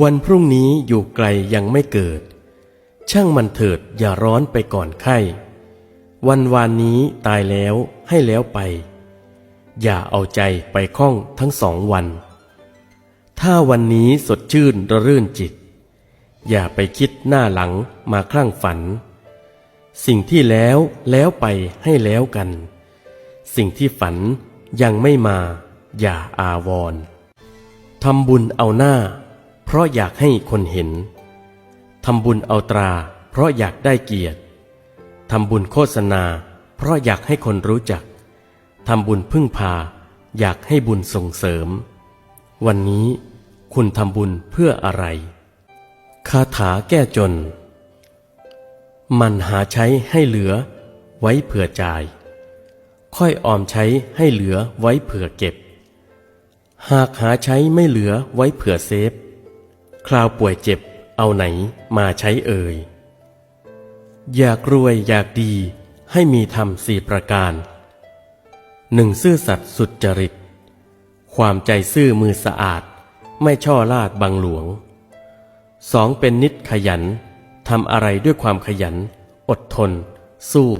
วันพรุ่งนี้อยู่ไกลยังไม่เกิด ช่างมันเถิดอย่าร้อนไปก่อนไข้ วันวานนี้ตายแล้วให้แล้วไป อย่าเอาใจไปคล้องทั้งสองวัน ถ้าวันนี้สดชื่นระรื่นจิต อย่าไปคิดหน้าหลังมาคลั่งฝัน สิ่งที่แล้วแล้วไปให้แล้วกัน สิ่งที่ฝันยังไม่มา อย่าอาวรณ์ทำบุญเอาหน้า เพราะอยากให้คนเห็น ทำบุญเอาตรา เพราะอยากได้เกียรติ ทำบุญโฆษณา เพราะอยากให้คนรู้จัก ทำบุญพึ่งพา อยากให้บุญส่งเสริม วันนี้คุณทำบุญเพื่ออะไร คาถาแก้จน มันหาใช้ให้เหลือ ไว้เผื่อจ่าย ค่อยออมใช้ให้เหลือไว้เผื่อเก็บ หากหาใช้ไม่เหลือไว้เผื่อเซฟ คราวป่วยเจ็บเอาไหนมาใช้เอ่ย อยากรวยอยากดีให้มีธรรมสี่ประการหนึ่งซื่อสัตย์สุจริต ความใจซื่อมือสะอาด ไม่ช่อลาดบังหลวงสองเป็นนิดขยันทำอะไรด้วยความขยัน อดทน สู้